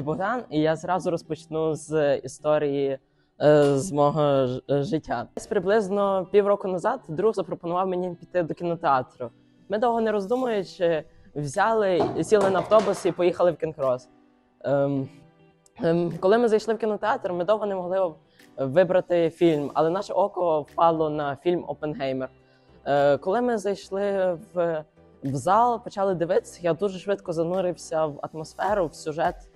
Богдан, і я зразу розпочну з історії е, з мого е, життя. Десь приблизно півроку назад друг запропонував мені піти до кінотеатру. Ми довго не роздумуючи, взяли, сіли на автобус і поїхали в кінкрос. Ем, ем, коли ми зайшли в кінотеатр, ми довго не могли вибрати фільм, але наше око впало на фільм Опенгеймер. Е, коли ми зайшли в, в зал, почали дивитися, я дуже швидко занурився в атмосферу, в сюжет е,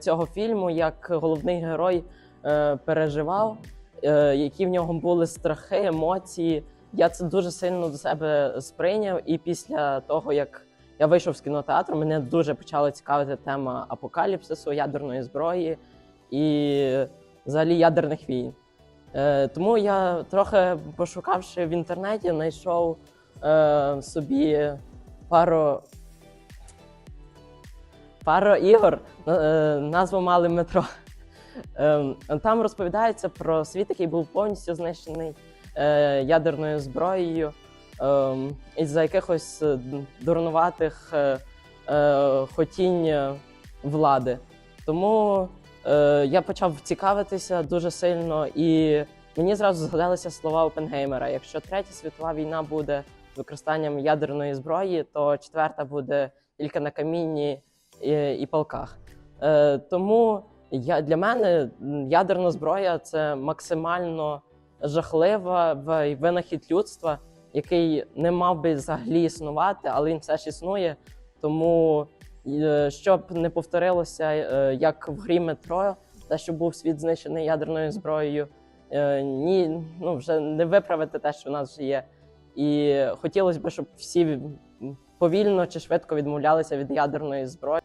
цього фільму, як головний герой е, переживав, е, які в нього були страхи, емоції. Я це дуже сильно до себе сприйняв. І після того, як я вийшов з кінотеатру, мене дуже почала цікавити тема апокаліпсису, ядерної зброї і взагалі ядерних війн. Е, тому я трохи пошукавши в інтернеті, знайшов е, собі пару, пару ігор, е, назву мали метро. Е, там розповідається про світ, який був повністю знищений е, ядерною зброєю е, із-за якихось е, дурнуватих хотінь влади. Тому я почав цікавитися дуже сильно, і мені зразу згадалися слова Опенгеймера: якщо третя світова війна буде використанням ядерної зброї, то четверта буде тільки на камінні і, і палках. Е, тому я, для мене ядерна зброя це максимально жахлива винахід людства, який не мав би взагалі існувати, але він все ж існує. Тому е, щоб не повторилося, е, як в грі метро, те, що був світ знищений ядерною зброєю, е, ні, ну вже не виправити те, що в нас вже є. І хотілося б, щоб всі повільно чи швидко відмовлялися від ядерної зброї.